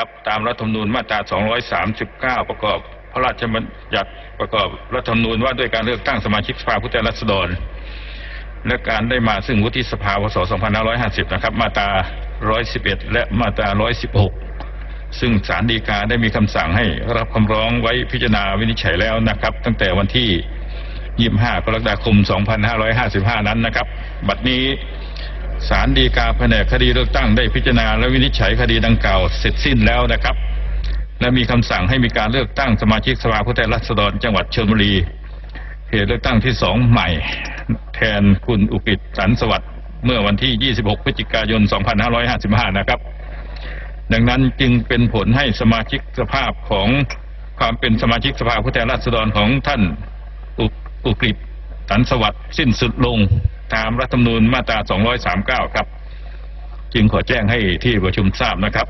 ครับตามรัฐธรรมนูญมาตรา 239 ประกอบ พระราชบัญญัติประกอบรัฐธรรมนูญว่าด้วยการเลือกตั้งสมาชิกสภาผู้แทนราษฎร และการได้มาซึ่งวุฒิสภาพศ 2550 นะครับ มาตรา 111 และมาตรา 116 ซึ่งศาลฎีกาได้มีคำสั่งให้รับคำร้องไว้พิจารณาวินิจฉัยแล้วนะครับ ตั้งแต่วันที่ 25 กรกฎาคม 2555 นั้นนะครับ บัดนี้ ศาลฎีกาแผนกคดีเลือกตั้งได้พิจารณาและวินิจฉัยคดีดังกล่าวเสร็จสิ้นแล้วนะครับ และมีคำสั่งให้มีการเลือกตั้งสมาชิกสภาผู้แทนราษฎรจังหวัดชลบุรีเขตเลือกตั้งที่สองใหม่ แทนคุณอุกิตสันสวัสดิ์เมื่อวันที่ 26 พฤศจิกายน 2555 นะครับ ดังนั้นจึงเป็นผลให้สมาชิกสภาพของความเป็นสมาชิกสภาผู้แทนราษฎรของท่านอุอุกฤษสันสวัสดิ์สิ้นสุดลง ตามรัฐธรรมนูญมาตรา 239 ครับ จึงขอแจ้งให้ที่ประชุมทราบนะครับ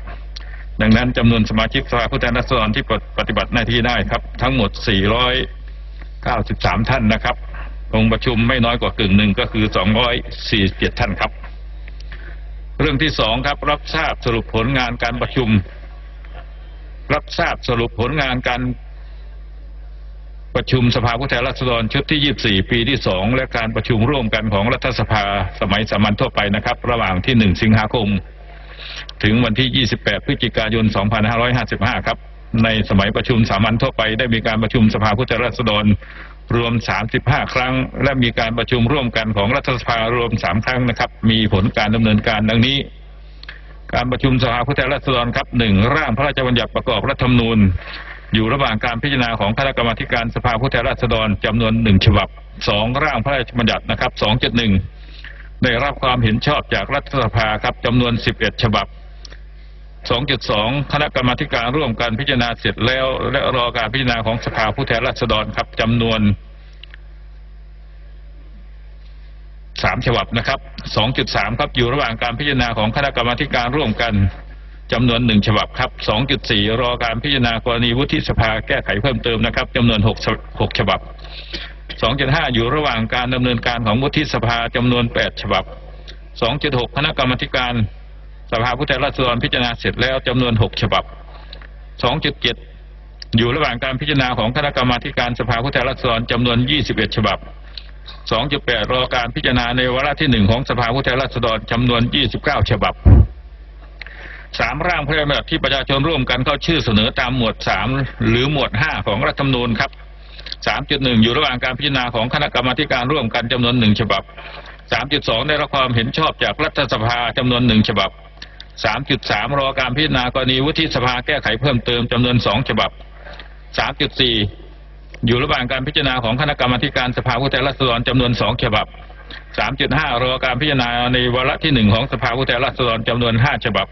ดังนั้นจำนวนสมาชิกสภาผู้แทนราษฎรที่ปฏิบัติหน้าที่ได้ครับ ทั้งหมด 493 ท่านนะครับองค์ประชุมไม่น้อยกว่ากึ่งหนึ่งก็คือ 247 ท่านครับ เรื่องที่สองครับ รับทราบสรุปผลงานการประชุม รับทราบสรุปผลงานการ ประชุมสภาผู้แทนราษฎรชุดที่ 24 ปีที่ 2 และการประชุมร่วมกันของรัฐสภาสมัยสามัญทั่วไปนะครับ ระหว่างที่ 1 สิงหาคม ถึงวันที่ 28 พฤศจิกายน 2555 ครับ ในสมัยประชุมสามัญทั่วไปได้มีการประชุมสภาผู้แทนราษฎรรวม 35 ครั้ง และมีการประชุมร่วมกันของรัฐสภารวม 3 ครั้งนะครับ มีผลการดำเนินการดังนี้ การประชุมสภาผู้แทนราษฎรครับหนึ่งร่างพระราชบัญญัติประกอบรัฐธรรมนูญ อยู่ระหว่างการพิจารณาของคณะกรรมการสภาผู้แทนราษฎรจำนวนหนึ่งฉบับสองร่างพระราชบัญญัตินะครับสองเจ็ดหนึ่งได้รับความเห็นชอบจากรัฐสภาครับจำนวนสิบเอ็ดฉบับสองจุดสองคณะกรรมาการร่วมกันพิจารณาเสร็จแล้ว และรอการพิจารณาของสภาผู้แทนราษฎรครับจำนวนสามฉบับนะครับ 2.3 ครับอยู่ระหว่างการพิจารณาของคณะกรรมาการร่วมกัน จำนวนหนึ่งฉบับครับ 2.4 รอการพิจารณากรณีวุฒิสภาแก้ไขเพิ่มเติมนะครับจำนวน6 6ฉบับ 2.5 อยู่ระหว่างการดำเนินการของวุฒิสภาจำนวน 8 ฉบับ 2.6 คณะกรรมการสภาผู้แทนราษฎรพิจารณาเสร็จแล้วจำนวน 6 ฉบับ 2.7 อยู่ระหว่างการพิจารณาของคณะกรรมการสภาผู้แทนราษฎรจำนวน 21 ฉบับ 2.8 รอการพิจารณาในวาระที่หนึ่งของสภาผู้แทนราษฎรจำนวน 29 ฉบับ สามร่างพระราชบัญญัติที่ประชาชนร่วมกันเข้าชื่อเสนอตามหมวดสามหรือหมวดห้าของรัฐธรรมนูญครับ3.1อยู่ระหว่างการพิจารณาของคณะกรรมาการร่วมกันจำนวนหนึ่งฉบับ3.2ได้รับความเห็นชอบจากรัฐสภาจำนวนหนึ่งฉบับ3.3รอการพิจารณากรณีวุฒิสภาแก้ไขเพิ่มเติมจำนวนสองฉบับ3.4อยู่ระหว่างการพิจารณาของคณะกรรมาการสภาผู้แทนราษฎรจำนวนสองฉบับ3.5รอการพิจารณาในวาระที่หนึ่งของสภาผู้แทนราษฎรจำนวนห้าฉบับ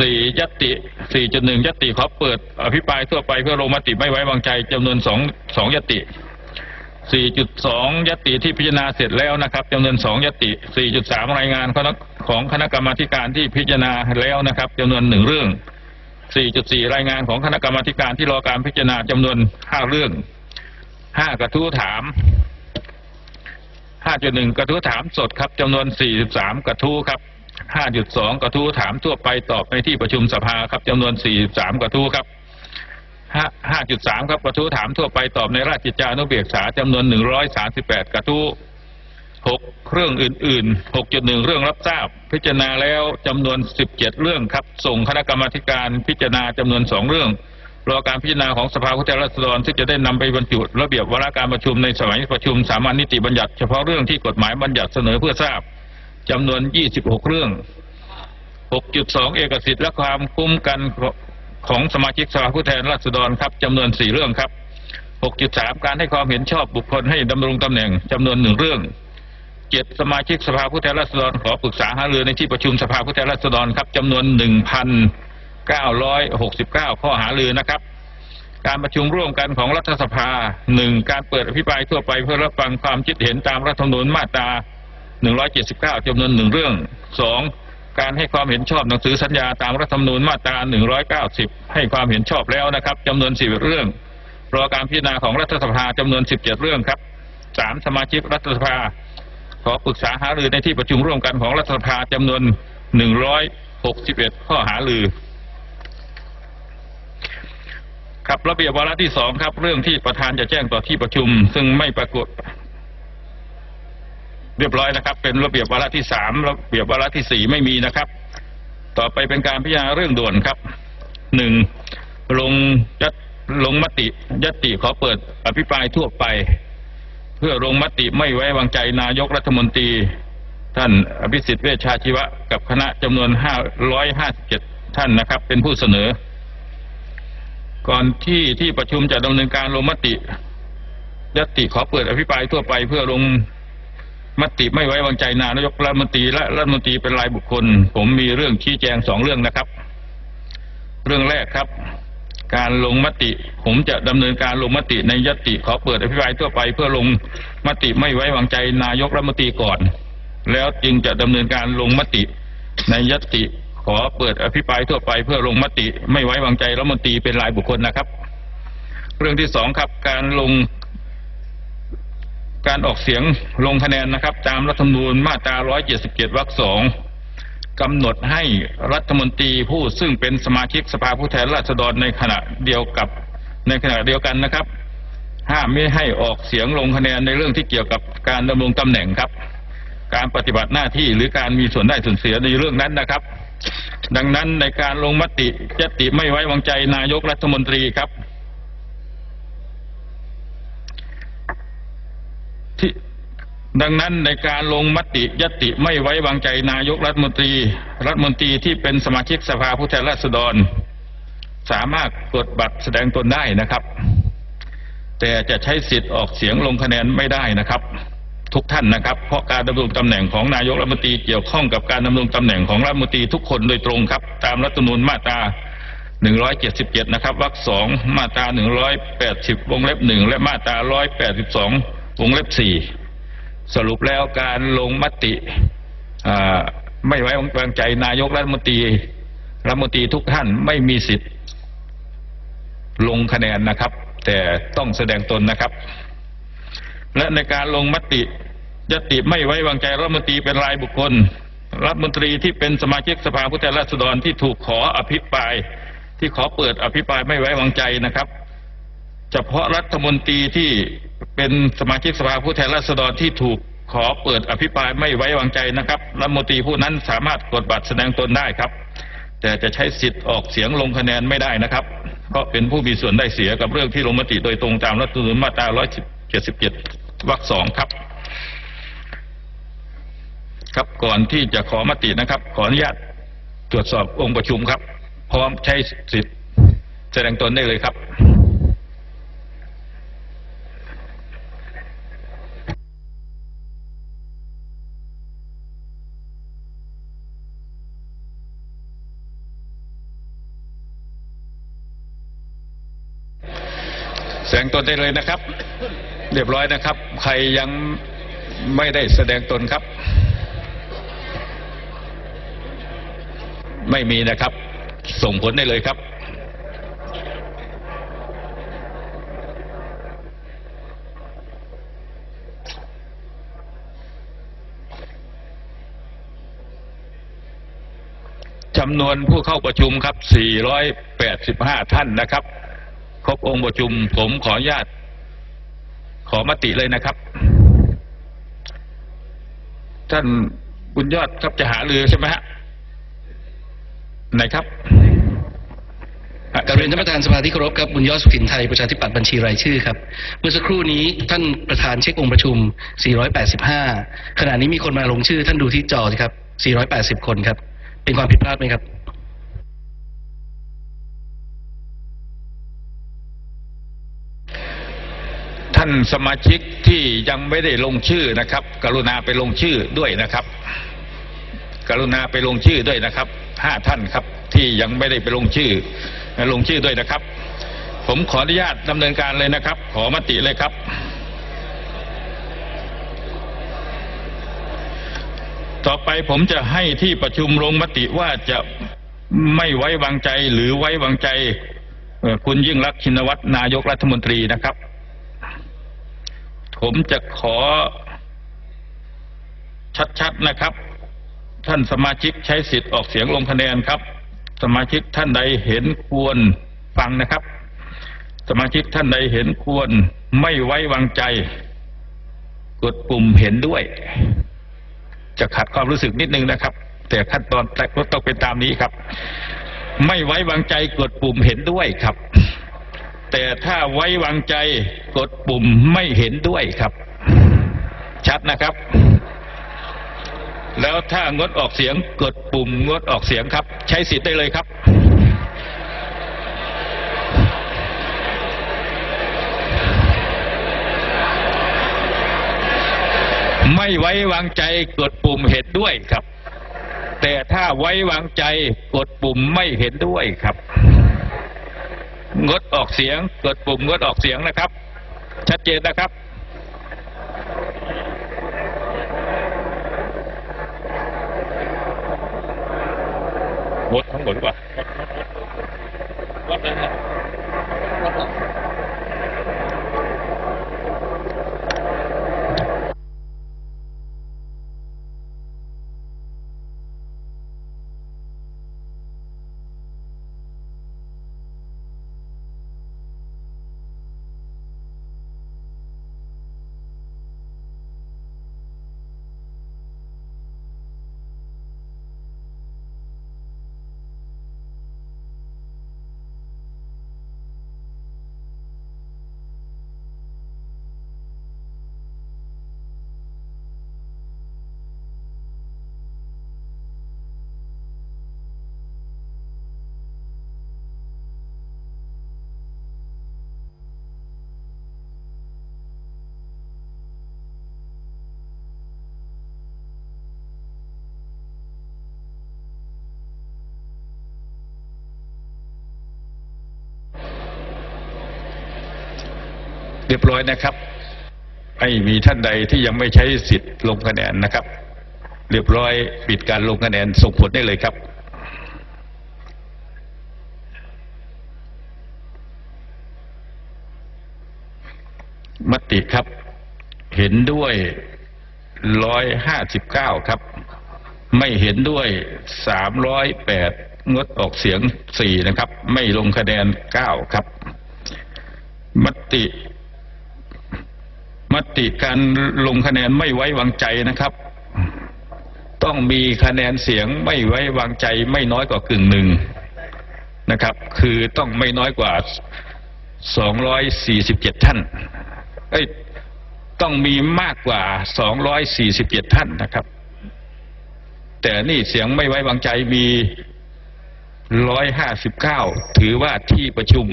สี่ยตติ4.1ยติขอเปิด อภิปรายทั่วไปเพื่อลงมติไม่ไว้วางใจจำนวนสองสองยตติ4.2ยติที่พิจารณาเสร็จแล้วนะครับจำนวนสองยตติ4.3รายงานของคณะกรรมาการที่พิจารณาแล้วนะครับจำนวนหนึ่งเรื่อง4.4รายงานของคณะกรรมาการที่รอการพิจารณาจำนวน5เรื่อง5กระทู้ถาม5.1กระทู้ถามสดครับจำนวน43กระทู้ครับ 5.2 กระทู้ถามทั่วไปตอบในที่ประชุมสภาครับจำนวน 43 กระทู้ครับ 5.3 ครับกระทู้ถามทั่วไปตอบในราชกิจจานุเบกษาจำนวน 138 กระทู้ 6 เรื่องอื่น ๆ 6.1 เรื่องรับทราบ พิจารณาแล้วจำนวน 17 เรื่องครับ ส่งคณะกรรมการพิจารณาจำนวน 2 เรื่องรอการพิจารณาของสภาผู้แทนราษฎรซึ่งจะได้นำไปบรรจุระเบียบวาระการประชุมในสมัยประชุมสามัญนิติบัญญัติเฉพาะเรื่องที่กฎหมายบัญญัติเสนอเพื่อทราบ จำนวน 26 เรื่อง 6.2 เอกสิทธิ์และความคุ้มกันของสมาชิกสภาผู้แทนราษฎรครับจำนวน 4 เรื่องครับ 6.3 การให้ความเห็นชอบบุคคลให้ดำรงตำแหน่งจำนวนหนึ่งเรื่องเจ็ดสมาชิกสภาผู้แทนราษฎรขอปรึกษาหารือในที่ประชุมสภาผู้แทนราษฎรครับจำนวน 1,969 ข้อหารือนะครับการประชุมร่วมกันของรัฐสภาหนึ่งการเปิดอภิปรายทั่วไปเพื่อรับฟังความคิดเห็นตามรัฐธรรมนูญมาตรา 179จำนวนหนึ่งเรื่องสองการให้ความเห็นชอบหนังสือสัญญาตามรัฐธรรมนูญมาตรา 190 ให้ความเห็นชอบแล้วนะครับจำนวนสี่เรื่อง รอการพิจารณาของรัฐสภาจำนวน 17 เรื่องครับสามสมาชิกรัฐสภา ขอปรึกษาหารือในที่ประชุมร่วมกันของรัฐสภาจำนวน 161 ข้อหารือครับระเบียบวาระที่สองครับ เรื่องที่ประธานจะแจ้งต่อที่ประชุม ซึ่งไม่ปรากฏ เรียบร้อยนะครับ เป็นระเบียบวาระที่สามระเบียบวาระที่สี่ไม่มีนะครับ ต่อไปเป็นการพิจารณาเรื่องด่วนครับหนึ่งลงยัตลงมติยติขอเปิดอภิปรายทั่วไป เพื่อลงมติไม่ไว้วางใจนายกรัฐมนตรี ท่านอภิสิทธิ์เวชชาชีวะ กับคณะจำนวนห้าร้อยห้าสิบเจ็ดท่านนะครับ เป็นผู้เสนอ ก่อนที่ที่ประชุมจะดำเนินการลงมติยติขอเปิดอภิปรายทั่วไป เพื่อลง มติไม่ไว้วางใจนายกรัฐมนตรีและรัฐมนตรีเป็นรายบุคคล ผมมีเรื่องชี้แจงสองเรื่องนะครับ เรื่องแรกครับ การลงมติ ผมจะดำเนินการลงมติในยติขอเปิดอภิปรายทั่วไป เพื่อลงมติไม่ไว้วางใจนายกรัฐมนตรีก่อน แล้วจึงจะดำเนินการลงมติในยติขอเปิดอภิปรายทั่วไปเพื่อลงมติ ไม่ไว้วางใจรัฐมนตรีเป็นรายบุคคลนะครับ เรื่องที่สองครับ การลง การออกเสียงลงคะแนนนะครับ ตามรัฐธรรมนูญมาตรา 177 วรรคสองกำหนดให้รัฐมนตรีผู้ซึ่งเป็นสมาชิกสภาผู้แทนราษฎรในขณะเดียวกับในขณะเดียวกันนะครับ ห้ามไม่ให้ออกเสียงลงคะแนนในเรื่องที่เกี่ยวกับการดำรงตำแหน่งครับ การปฏิบัติหน้าที่หรือการมีส่วนได้ส่วนเสียในเรื่องนั้นนะครับ ดังนั้นในการลงมติยติไม่ไว้วางใจนายกรัฐมนตรีครับ ที่ ดังนั้นในการลงมติยติไม่ไว้วางใจนายกรัฐมนตรี รัฐมนตรีที่เป็นสมาชิกสภาผู้แทนราษฎร สามารถกดบัตรแสดงตนได้นะครับ แต่จะใช้สิทธิ์ออกเสียงลงคะแนนไม่ได้นะครับ ทุกท่านนะครับ เพราะการดำรงตำแหน่งของนายกรัฐมนตรีเกี่ยวข้องกับการดำรงตำแหน่งของรัฐมนตรีทุกคนโดยตรงครับ ตามรัฐธรรมนูญมาตรา177 นะครับวรรคสองมาตรา 180 วงเล็บหนึ่งและมาตรา 182 วงเล็บสี่ สรุปแล้วการลงมติไม่ไว้วางใจนายกรัฐมนตรีรัฐมนตรีทุกท่านไม่มีสิทธิ์ ลงคะแนนนะครับ แต่ต้องแสดงตนนะครับ และในการลงมติยติไม่ไว้วางใจรัฐมนตรีเป็นรายบุคคล รัฐมนตรีที่เป็นสมาชิกสภาผู้แทนราษฎรที่ถูกขออภิปราย ที่ขอเปิดอภิปรายไม่ไว้วางใจนะครับ เฉพาะรัฐมนตรีที่ เป็นสมาชิกสภาผู้แทนราษฎรที่ถูกขอเปิดอภิปรายไม่ไว้วางใจนะครับรัฐมนตรีผู้นั้นสามารถกดบัตรแสดงตนได้ครับ แต่จะใช้สิทธิ์ออกเสียงลงคะแนนไม่ได้นะครับ เพราะเป็นผู้มีส่วนได้เสียกับเรื่องที่ลงมติโดยตรงตามรัฐธรรมนูญมาตรา 177 วรรคสองครับ ครับก่อนที่จะขอมตินะครับ ขออนุญาตตรวจสอบองค์ประชุมครับ พร้อมใช้สิทธิ์แสดงตนได้เลยครับ งตนได้เลยนะครับ เรียบร้อยนะครับ ใครยังไม่ได้แสดงตนครับ ไม่มีนะครับ ส่งผลได้เลยครับจำนวนผู้เข้าประชุมครับ 485 ท่านนะครับ ครบองค์ประชุม ผมขออนุญาต ขอมติเลยนะครับ ท่านบุญยอดครับจะหาเรือใช่ไหมฮะไหนครับกราบเรียนท่านประธานสภาที่เคารพครับบุญยอดสุขินไทยประชาธิปัตย์บัญชีรายชื่อครับ เมื่อสักครู่นี้ท่านประธานเช็คองค์ประชุม 485 ขณะนี้มีคนมาลงชื่อ ท่านดูที่จอสิครับ 480 คนครับ เป็นความผิดพลาดไหมครับ ท่าน สมาชิกที่ยังไม่ได้ลงชื่อนะครับ กรุณาไปลงชื่อด้วยนะครับ กรุณาไปลงชื่อด้วยนะครับห้าท่านครับที่ยังไม่ได้ไปลงชื่อ ลงชื่อด้วยนะครับ ผมขออนุญาตดำเนินการเลยนะครับ ขอมติเลยครับ ต่อไปผมจะให้ที่ประชุมลงมติว่าจะไม่ไว้วางใจหรือไว้วางใจคุณยิ่งรักชินวัตรนายกรัฐมนตรีนะครับ ผมจะขอชัดๆนะครับ ท่านสมาชิกใช้สิทธิ์ออกเสียงลงคะแนนครับ สมาชิกท่านใดเห็นควรฟังนะครับ สมาชิกท่านใดเห็นควรไม่ไว้วางใจ กดปุ่มเห็นด้วย จะขัดความรู้สึกนิดนึงนะครับ แต่ขั้นตอนแต่ก็ต้องเป็นตามนี้ครับ ไม่ไว้วางใจกดปุ่มเห็นด้วยครับ แต่ถ้าไว้วางใจกดปุ่มไม่เห็นด้วยครับ ชัดนะครับ แล้วถ้างดออกเสียงกดปุ่มงดออกเสียงครับ ใช้สิทธิ์ได้เลยครับไม่ไว้วางใจกดปุ่มเห็นด้วยครับ แต่ถ้าไว้วางใจกดปุ่มไม่เห็นด้วยครับ งดออกเสียงกดปุ่มงดออกเสียงนะครับ ชัดเจนนะครับงดทั้งหมดหรือเปล่า เรียบร้อยนะครับ ไม่มีท่านใดที่ยังไม่ใช้สิทธิ์ลงคะแนนนะครับ เรียบร้อยปิดการลงคะแนนส่งผลได้เลยครับมติครับ เห็นด้วยร้อยห้าสิบเก้าครับ ไม่เห็นด้วยสามร้อยแปดงดออกเสียงสี่นะครับ ไม่ลงคะแนนเก้าครับ มติ ติการลงคะแนนไม่ไว้วางใจนะครับ ต้องมีคะแนนเสียงไม่ไว้วางใจไม่น้อยกว่ากึ่งหนึ่งนะครับ คือต้องไม่น้อยกว่า 247 ท่านเอ้ยต้องมีมากกว่า 247 ท่านนะครับ แต่นี่เสียงไม่ไว้วางใจมี 159 ถือว่าที่ประชุม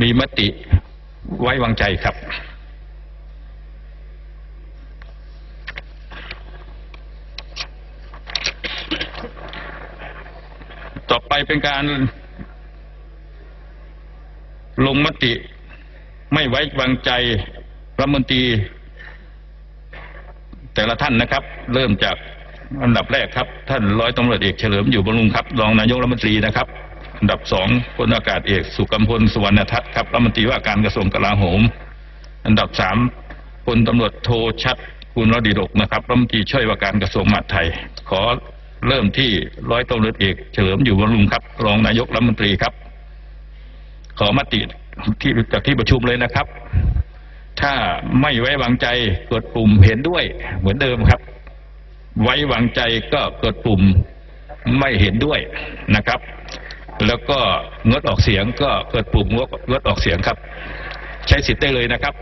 มีมติไว้วางใจครับ ต่อไปเป็นการลงมติ ไม่ไว้วางใจรัฐมนตรี แต่ละท่านนะครับ เริ่มจากอันดับแรกครับ ท่านร้อยตำรวจเอกเฉลิมอยู่บำรุงครับรองนายกรัฐมนตรีนะครับ อันดับสองพลอากาศเอกสุกัมพลสุวรรณทัศน์ครับรัฐมนตรีว่าการกระทรวงกลาโหม อันดับสามพลตำรวจโทชัดคุณรดีดกนะครับรัฐมนตรีช่วยว่าการกระทรวงมหาดไทย ขอ เริ่มที่ร้อยตำรวจเอกเฉลิมอยู่บำรุงครับรองนายกรัฐมนตรีครับ ขอมติที่จากที่ประชุมเลยนะครับ ถ้าไม่ไว้วางใจกดปุ่มเห็นด้วยเหมือนเดิมครับ ไว้วางใจก็กดปุ่มไม่เห็นด้วยนะครับ แล้วก็งดออกเสียงก็กดปุ่มงดงดออกเสียงครับ ใช้สิทธิ์ได้เลยนะครับ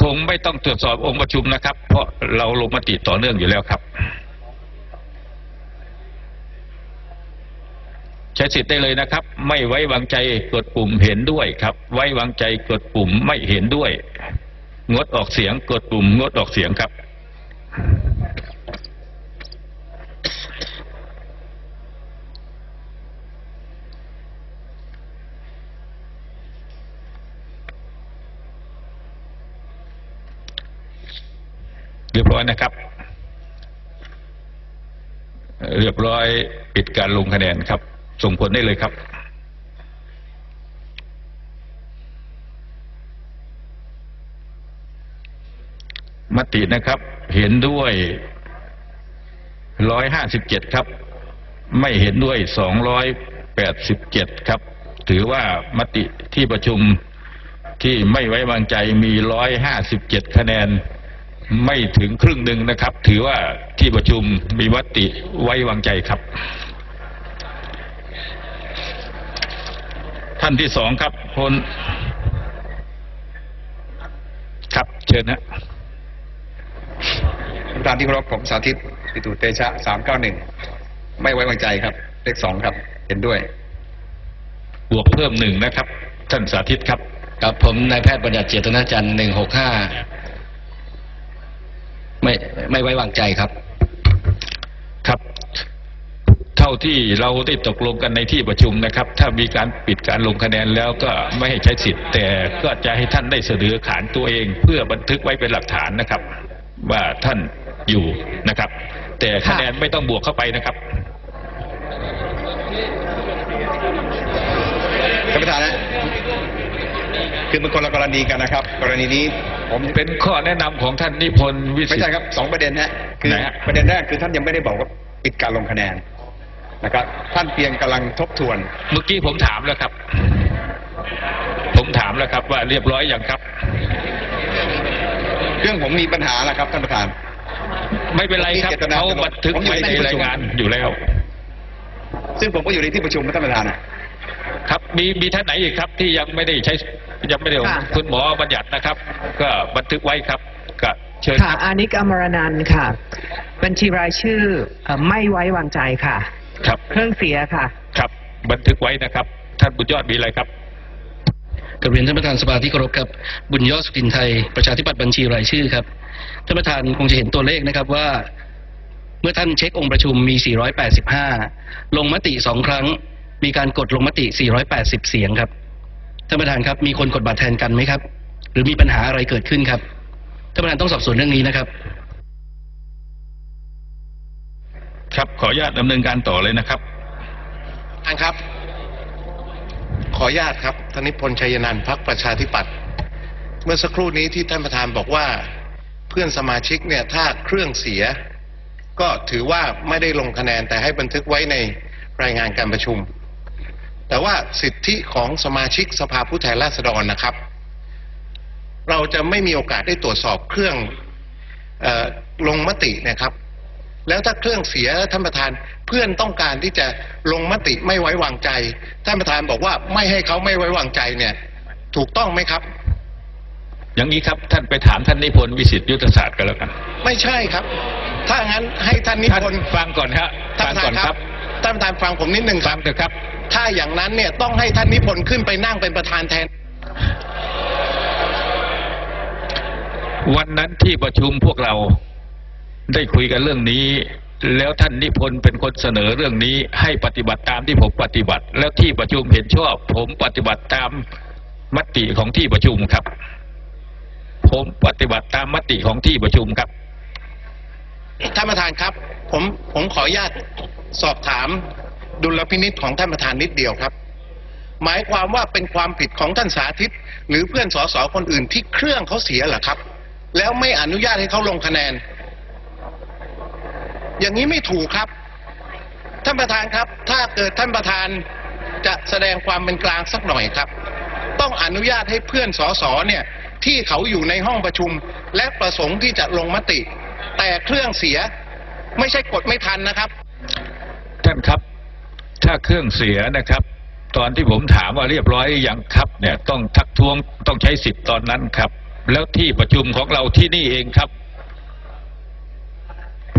คงไม่ต้องตรวจสอบองค์ประชุมนะครับ เพราะเราลงมติต่อเนื่องอยู่แล้วครับ ใช้สิทธิ์ได้เลยนะครับ ไม่ไว้วางใจกดปุ่มเห็นด้วยครับ ไว้วางใจกดปุ่มไม่เห็นด้วย งดออกเสียงกดปุ่มงดออกเสียงครับ รียบร้อยนะครับ เรียบร้อยปิดการลงคะแนนครับ ส่งผลได้เลยครับมตินะครับ เห็นด้วยร้อยห้าสิบเจ็ดครับ ไม่เห็นด้วยสองร้อย87ครับ ถือว่ามติที่ประชุมที่ไม่ไว้วางใจมี157คะแนน ไม่ถึงครึ่งหนึ่งนะครับ ถือว่าที่ประชุมมีมติไว้วางใจครับ ท่านที่สองครับพลครับเชิญนะท่านประธานที่เคารพผมสาธิตปิตุเตชะสามเก้าหนึ่งไม่ไว้วางใจครับ เลขสองครับ เห็นด้วย บวกเพิ่มหนึ่งนะครับ ท่านสาธิตครับครับผมนายแพทย์บัญญัติเจตนาจันทร์หนึ่งหกห้า ไม่ไม่ไว้วางใจครับ ครับ เท่าที่เราได้ตกลงกันในที่ประชุมนะครับ ถ้ามีการปิดการลงคะแนนแล้วก็ไม่ให้ใช้สิทธิ์ แต่ก็จะให้ท่านได้เสนอขานตัวเอง เพื่อบันทึกไว้เป็นหลักฐานนะครับ ว่าท่านอยู่นะครับ แต่คะแนนไม่ต้องบวกเข้าไปนะครับท่านประธานนะ คือมันคนละกรณีกันนะครับ กรณีนี้ผมเป็นข้อแนะนำของท่านนิพนธ์วิสิไม่ทใช่ธิ์ครับสองประเด็นนะคือไหนฮะ ประเด็นแรกคือท่านยังไม่ได้บอกว่าปิดการลงคะแนนนะครับ ท่านเพียงกำลังทบทวน เมื่อกี้ผมถามแล้วครับ ผมถามแล้วครับว่าเรียบร้อยอย่างครับ เรื่องผมมีปัญหาแล้วครับท่านประธาน ไม่เป็นไรครับผมมีเจตนาเขาบันทึกผมอยู่ไว้ในในที่ประรายชุมงานอยู่แล้ว ซึ่งผมก็อยู่ในที่ประชุมนะท่านประธานอะครับ มีมีท่านไหนอีกครับ ที่ยังไม่ได้ใช้ ยังไม่ได้ค่ะ คุณหมอบัญญัตินะครับ ก็บันทึกไว้ครับก็เชิญคค่ะรับอานิกอมรนันท์ค่ะ บัญชีรายชื่อเอ่อไม่ไว้วางใจค่ะ ครับเครื่องเสียค่ะ ครับ บันทึกไว้นะครับ ท่านบุญยอดมีอะไรครับกราบเรียนท่านประธานสภาที่เคารพครับบุญยอดสุกินไทยประชาธิปัตย์บัญชีรายชื่อครับท่านประธานคงจะเห็นตัวเลขนะครับว่า เมื่อท่านเช็คองค์ประชุมมี 485 ลงมติสองครั้ง มีการกดลงมติ 480 เสียงครับ ท่านประธานครับมีคนกดบัตรแทนกันไหมครับ หรือมีปัญหาอะไรเกิดขึ้นครับท่านประธานต้องสอบสวนเรื่องนี้นะครับ ครับขออนุญาตดำเนินการต่อเลยนะครับท่านครับ ขออนุญาตครับธนิพนธ์ชัยนันท์พักประชาธิปัตย์เมื่อสักครู่นี้ที่ท่านประธานบอกว่า เพื่อนสมาชิกเนี่ยถ้าเครื่องเสีย ก็ถือว่าไม่ได้ลงคะแนนแต่ให้บันทึกไว้ในรายงานการประชุม แต่ว่าสิทธิของสมาชิกสภาผู้แทนราษฎรนะครับ เราจะไม่มีโอกาสได้ตรวจสอบเครื่องเออลงมตินะครับ แล้วถ้าเครื่องเสียท่านประธานเพื่อนต้องการที่จะลงมติไม่ไว้วางใจ ท่านประธานบอกว่าไม่ให้เขาไม่ไว้วางใจเนี่ย ถูกต้องไหมครับ อย่างนี้ครับท่านไปถามท่านนิพนธ์วิสิทธิยุทธศาสตร์กันแล้วกัน ไม่ใช่ครับ ถ้างั้นให้ท่านนิท่านพนธ์ฟังก่อนครับท่านฟังประธาก่อนนคครัรับบท่านประธานฟังผมนิดหนึ่งคฟัรังบเถอะครับ ถ้าอย่างนั้นเนี่ยต้องให้ท่านนิพนธ์ขึ้นไปนั่งเป็นประธานแทน วันนั้นที่ประชุมพวกเราได้คุยกันเรื่องนี้ แล้วท่านนิพนธ์เป็นคนเสนอเรื่องนี้ ให้ปฏิบัติตามที่ผมปฏิบัติ แล้วที่ประชุมเห็นชอบ ผมปฏิบัติตามมติของที่ประชุมครับ ผมปฏิบัติตามมติของที่ประชุมครับท่านประธานครับ ผมผมขออนุญาตสอบถาม ดุลพินิษของท่านประธานนิดเดียวครับ หมายความว่าเป็นความผิดของท่านสาธิต หรือเพื่อนสสคนอื่นที่เครื่องเขาเสียเหรอครับ แล้วไม่อนุญาตให้เขาลงคะแนน อย่างนี้ไม่ถูกครับ ท่านประธานครับ ถ้าเกิดท่านประธานจะแสดงความเป็นกลางสักหน่อยครับ ต้องอนุญาตให้เพื่อนสสเนี่ยที่เขาอยู่ในห้องประชุม และประสงค์ที่จะลงมติ แต่เครื่องเสียไม่ใช่กดไม่ทันนะครับ ท่านครับ ถ้าเครื่องเสียนะครับ ตอนที่ผมถามว่าเรียบร้อยอยังครับเนี่ยต้องทักท้วงต้องใช้สิทธิ์ตอนนั้นครับ แล้วที่ประชุมของเราที่นี่เองครับ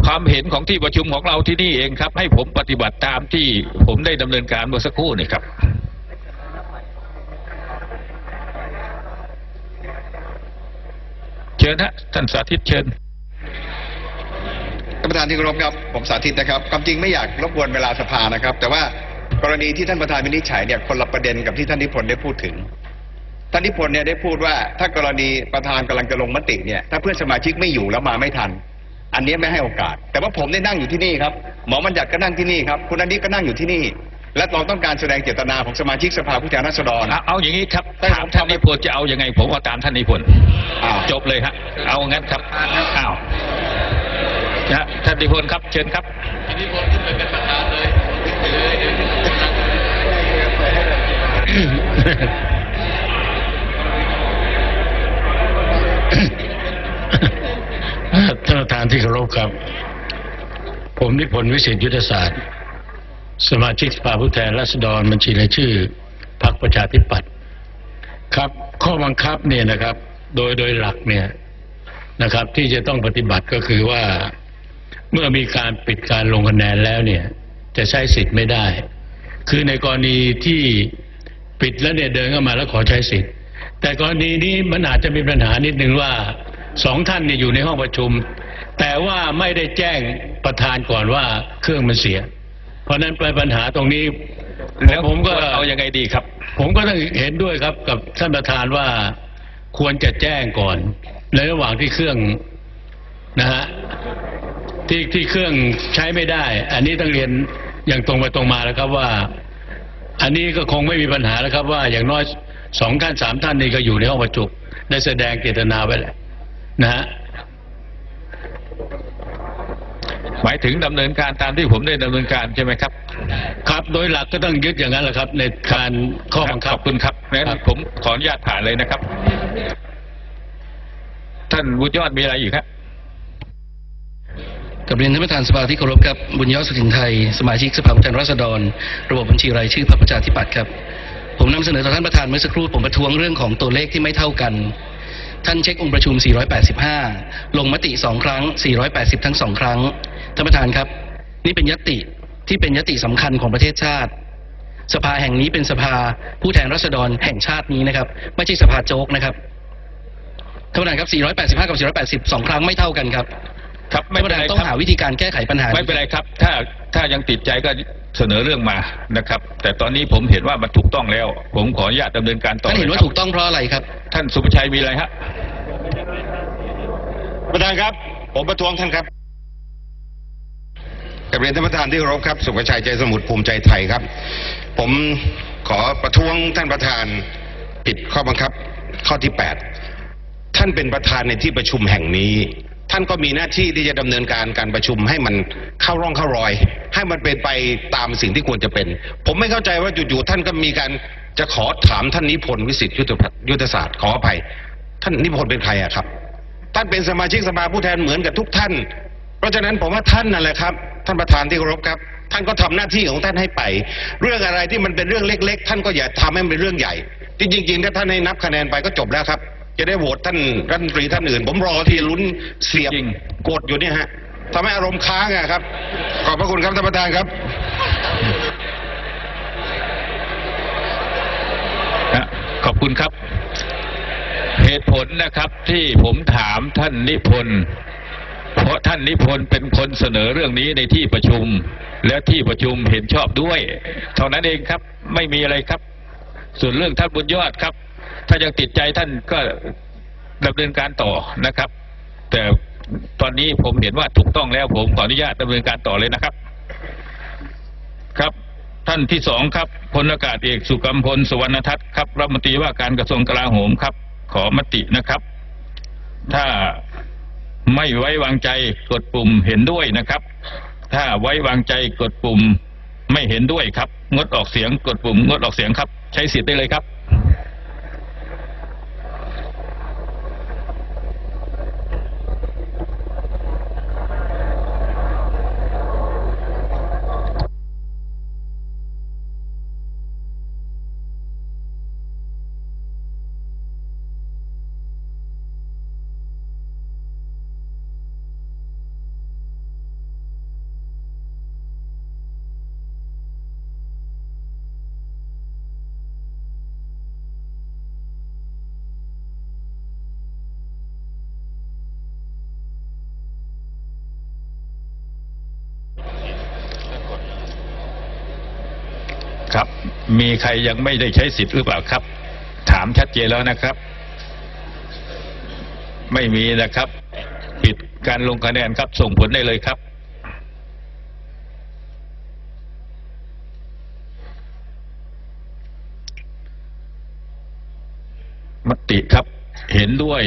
ความเห็นของที่ประชุมของเราที่นี่เองครับ ให้ผมปฏิบัติตามที่ผมได้ดำเนินการเมื่อสักครู่นี่ครับเชิญฮะท่านสาธิตเชิญ ท่านประธานที่เคารพครับผมสาธิตนะครับความจริงไม่อยากรบกวนเวลาสภานะครับ แต่ว่ากรณีที่ท่านประธานวินิจฉัยเนี่ยคนละประเด็นกับที่ท่านนิพนธ์ได้พูดถึงท่านนิพนธ์เนี่ยได้พูดว่า ถ้ากรณีประธานกำลังจะลงมติเนี่ยถ้าเพื่อนสมาชิกไม่อยู่แล้วมาไม่ทัน อันนี้ไม่ให้โอกาส แต่ว่าผมได้นั่งอยู่ที่นี่ครับหมอบัญญัติก็นั่งที่นี่ครับคุณอนิกก็นั่งอยู่ที่นี่ และเราต้องการแสดงเจตนาของสมาชิกสภาผู้แทนราษฎรเอาเอาอย่างนี้ครับได้ถามผมท่านนิพนธ์จะเอายังไงผมเอาตามท่านนิพนธ์อ้าวจบเลยฮะเอางั้นครับอ้าว นะท่านนิพน์ครับเชิญครับท่านประธานที่เคารพครับ ผมนิพนธ์วิสิทธิยุทธศาสตร์ สมาชิกสภาผู้แทนราษฎรบัญชีรายชื่อพรรคประชาธิปัตย์ครับ ข้อบังคับเนี่ยนะครับ โดยโดยหลักเนี่ยนะครับ ที่จะต้องปฏิบัติก็คือว่า เมื่อมีการปิดการลงคะแนนแล้วเนี่ย จะใช้สิทธิ์ไม่ได้ คือในกรณีที่ปิดแล้วเนี่ยเดินเข้ามาแล้วขอใช้สิทธิ์ แต่กรณีนี้มันอาจจะมีปัญหานิดนึงว่าสองท่านเนี่ยอยู่ในห้องประชุม แต่ว่าไม่ได้แจ้งประธานก่อนว่าเครื่องมันเสีย เพราะนั้นปัญหาตรงนี้แล้วผมก็เอายังไงดีครับ ผมก็ต้องเห็นด้วยครับกับท่านประธานว่าควรจะแจ้งก่อน ในระหว่างที่เครื่องนะฮะ ที่ที่เครื่องใช้ไม่ได้ อันนี้ต้องเรียนอย่างตรงไปตรงมาแล้วครับว่า อันนี้ก็คงไม่มีปัญหาแล้วครับ ว่าอย่างน้อยสองท่านสามท่านนี่ก็อยู่ในห้องประชุมได้แสดงเจตนาไว้แล้วนะฮะหมายถึงดำเนินการตามที่ผมได้ดำเนินการใช่ไหมครับ ครับโดยหลักก็ต้องยึดอย่างนั้นแหละครับ ในการข้อบังคับขอบคุณครับงั้นครับผมขออนุญาตผ่านเลยนะครับ ท่านบุญยอดมีอะไรอีกครับ กับเรียนท่านประธานสภาที่เคารพครับ บุญยอดสุขินไทย สมาชิกสภาผู้แทนราษฎร ระบบบัญชีรายชื่อพรรคประชาธิปัตย์ครับ ผมนำเสนอต่อท่านประธานเมื่อสักครู่ผมประท้วงเรื่องของตัวเลขที่ไม่เท่ากัน ท่านเช็คองค์ประชุม 485 ลงมติสองครั้ง 480 ทั้งสองครั้ง ท่านประธานครับ นี่เป็นยติที่เป็นยติสำคัญของประเทศชาติ สภาแห่งนี้เป็นสภาผู้แทนราษฎรแห่งชาตินี้นะครับ ไม่ใช่สภาโจ๊กนะครับ ท่านประธานครับ 485 กับ 480สองครั้งไม่เท่ากันครับ ครับไม่ท่านปเป็นระธานไรต้องคหารับวิธีการแก้ไขปัญหา ไม่เป็นไรครับ ถ้าถ้ายังติดใจก็เสนอเรื่องมานะครับ แต่ตอนนี้ผมเห็นว่ามันถูกต้องแล้ว ผมขออนุญาตดำเนินการต่อท่านเห็นว่าลยครับถูกต้องเพราะอะไรครับ ท่านสุภชัยมีอะไรฮะประธานครับ ผมประท้วงท่านครับกับเรียนท่านประธานที่เคารพครับ สุภชัยใจสมุทรภูมิใจไทยครับ ผมขอประท้วงท่านประธานผิดข้อบังคับข้อที่ 8 ท่านเป็นประธานในที่ประชุมแห่งนี้ ท่านก็มีหน้าที่ที่จะดำเนินการการประชุมให้มันเข้าร่องเข้ารอย ให้มันเป็นไปตามสิ่งที่ควรจะเป็น ผมไม่เข้าใจว่าจู่ๆท่านก็มีการจะขอถามท่านนิพนธ์วิสิทธิยุทธศาสตร์ขออภัย ท่านนิพนธ์เป็นใครอะครับ ท่านเป็นสมาชิกสภาผู้แทนเหมือนกับทุกท่าน เพราะฉะนั้นผมว่าท่านนั่นแหละครับ ท่านประธานที่เคารพครับ ท่านก็ทำหน้าที่ของท่านให้ไป เรื่องอะไรที่มันเป็นเรื่องเล็ก ๆ ท่านก็อย่าทำให้มันเป็นเรื่องใหญ่จริงๆถ้าท่านให้นับคะแนนไปก็จบแล้วครับ จะได้โหวตท่านรัฐมนตรีท่านอื่น ผมรอที่จะลุ้นเสียบจริงกดอยู่เนี่ยฮะทำให้อารมณ์ค้างอะครับ ขอบพระคุณครับท่านประธานครับฮะขอบคุณครับ เหตุผลนะครับที่ผมถามท่านนิพนธ์เพราะท่านนิพนธ์เป็นคนเสนอเรื่องนี้ในที่ประชุม และที่ประชุมเห็นชอบด้วย เท่านั้นเองครับไม่มีอะไรครับ ส่วนเรื่องท่านบุญยอดครับ ถ้ายังติดใจท่านก็ดำเนินการต่อนะครับ แต่ตอนนี้ผมเห็นว่าถูกต้องแล้วผมขออนุญาตดำเนินการต่อเลยนะครับ ครับ ท่านที่สองครับพลอากาศเอกสุกัมพลสุวรรณทัศน์ครับรัฐมนตรีว่าการกระทรวงกลาโหมครับ ขอมตินะครับ ถ้าไม่ไว้วางใจกดปุ่มเห็นด้วยนะครับ ถ้าไว้วางใจกดปุ่มไม่เห็นด้วยครับ งดออกเสียงกดปุ่มงดออกเสียงครับ ใช้สิทธิ์ได้เลยครับ ครับ มีใครยังไม่ได้ใช้สิทธิ์หรือเปล่าครับ ถามชัดเจนแล้วนะครับ ไม่มีนะครับ ปิดการลงคะแนนครับ ส่งผลได้เลยครับมติครับ เห็นด้วย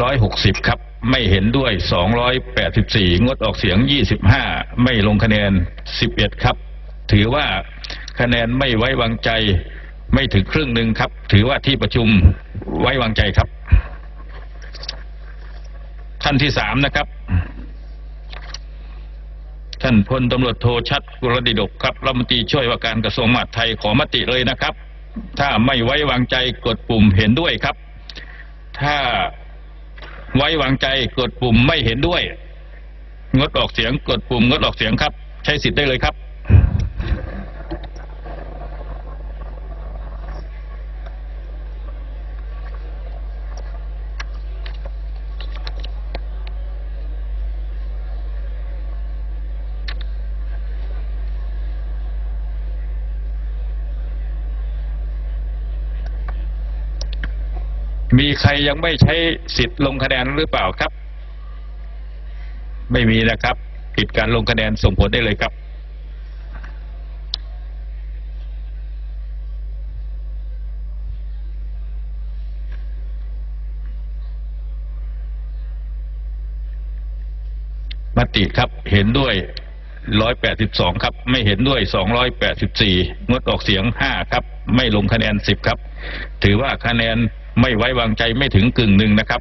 ร้อยหกสิบครับ ไม่เห็นด้วยสองร้อยแปดสิบสี่งดออกเสียงยี่สิบห้าไม่ลงคะแนนสิบเอ็ดครับ ถือว่า คะแนนไม่ไว้วางใจไม่ถึงครึ่งหนึ่งครับ ถือว่าที่ประชุมไว้วางใจครับ ท่านที่สามนะครับ ท่านพลตำรวจโทชัดกุรดิดกครับรัฐมนตรีช่วยว่าการกระทรวงมหาดไทยขอมติเลยนะครับ ถ้าไม่ไว้วางใจกดปุ่มเห็นด้วยครับ ถ้าไว้วางใจกดปุ่มไม่เห็นด้วย งดออกเสียงกดปุ่มงดออกเสียงครับ ใช้สิทธิ์ได้เลยครับ มีใครยังไม่ใช้สิทธิ์ลงคะแนนหรือเปล่าครับ ไม่มีนะครับปิดการลงคะแนนส่งผลได้เลยครับมติครับเห็นด้วย 182 ครับ ไม่เห็นด้วย 284 งดออกเสียง 5 ครับ ไม่ลงคะแนน 10 ครับ ถือว่าคะแนน ไม่ไว้วางใจไม่ถึงกึ่งหนึ่งนะครับ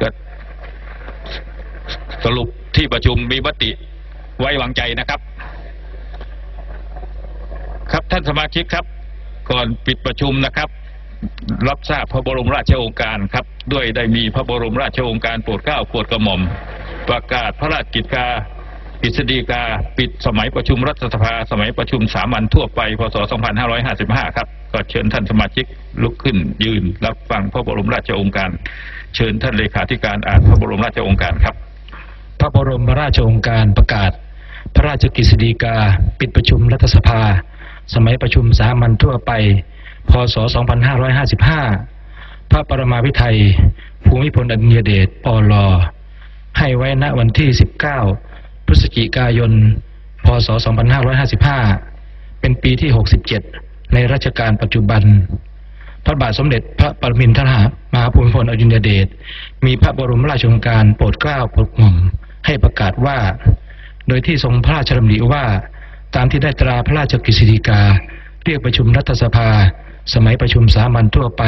ก็สรุปที่ประชุมมีมติไว้วางใจนะครับ ครับท่านสมาชิกครับ ก่อนปิดประชุมนะครับ รับทราบพระบรมราชโองการครับ ด้วยได้มีพระบรมราชโองการโปรดเกล้าโปรดกระหม่อม ประกาศพระราชกิจการ กฤษฎีกาปิดสมัยประชุมรัฐสภา สมัยประชุมสามัญทั่วไป พศ 2555 ครับ ก็เชิญท่านสมาชิกลุกขึ้นยืน รับฟังพระบรมราชโองการ เชิญท่านเลขาธิการอ่านพระบรมราชโองการครับ พระบรมราชโองการประกาศ พระราชกฤษฎีกา ปิดประชุมรัฐสภา สมัยประชุมสามัญทั่วไป พศ 2555 พระปรมาภิไธยภูมิพลอดุลยเดชปลให้ไว้ณวันที่ 19 พฤศจิกายน พศ 2555 เป็นปีที่ 67 ในรัชกาลปัจจุบัน พระบาทสมเด็จพระปรมินทรมหาภูมิพลอดุลยเดช มีพระบรมราชโองการโปรดเกล้าโปรดหม่อมให้ประกาศว่า โดยที่ทรงพระราชดำริว่า ตามที่ได้ตราพระราชกฤษฎีกา เรียกประชุมรัฐสภา สมัยประชุมสามัญทั่วไป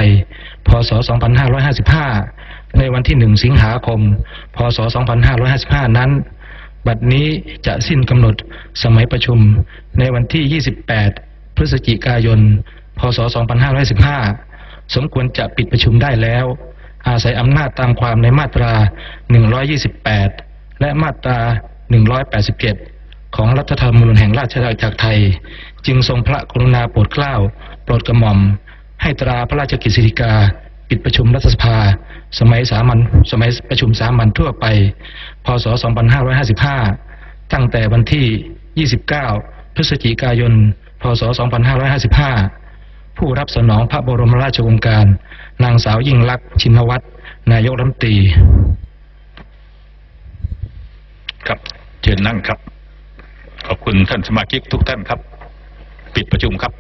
พศ 2555 ในวันที่ 1 สิงหาคม พศ 2555 นั้น บัดนี้จะสิ้นกำหนดสมัยประชุมในวันที่ 28 พฤศจิกายน พศ 2515 สมควรจะปิดประชุมได้แล้ว อาศัยอำนาจตามความในมาตรา 128 และมาตรา 187 ของรัฐธรรมนูญแห่งราชอาณาจักรไทย จึงทรงพระกรุณาโปรดเกล้า โปรดกระหม่อม ให้ตราพระราชกฤษฎีกา ปิดประชุมรัฐสภา สมัยสามัญสมัยประชุมสามัญทั่วไป พศ 2555 ตั้งแต่วันที่ 29 พฤศจิกายน พศ 2555 ผู้รับสนองพระบรมราชโองการ นางสาวยิ่งลักษณ์ชินวัตร นายกรัฐมนตรี ครับเชิญนั่งครับ ขอบคุณท่านสมาชิกทุกท่านครับ ปิดประชุมครับ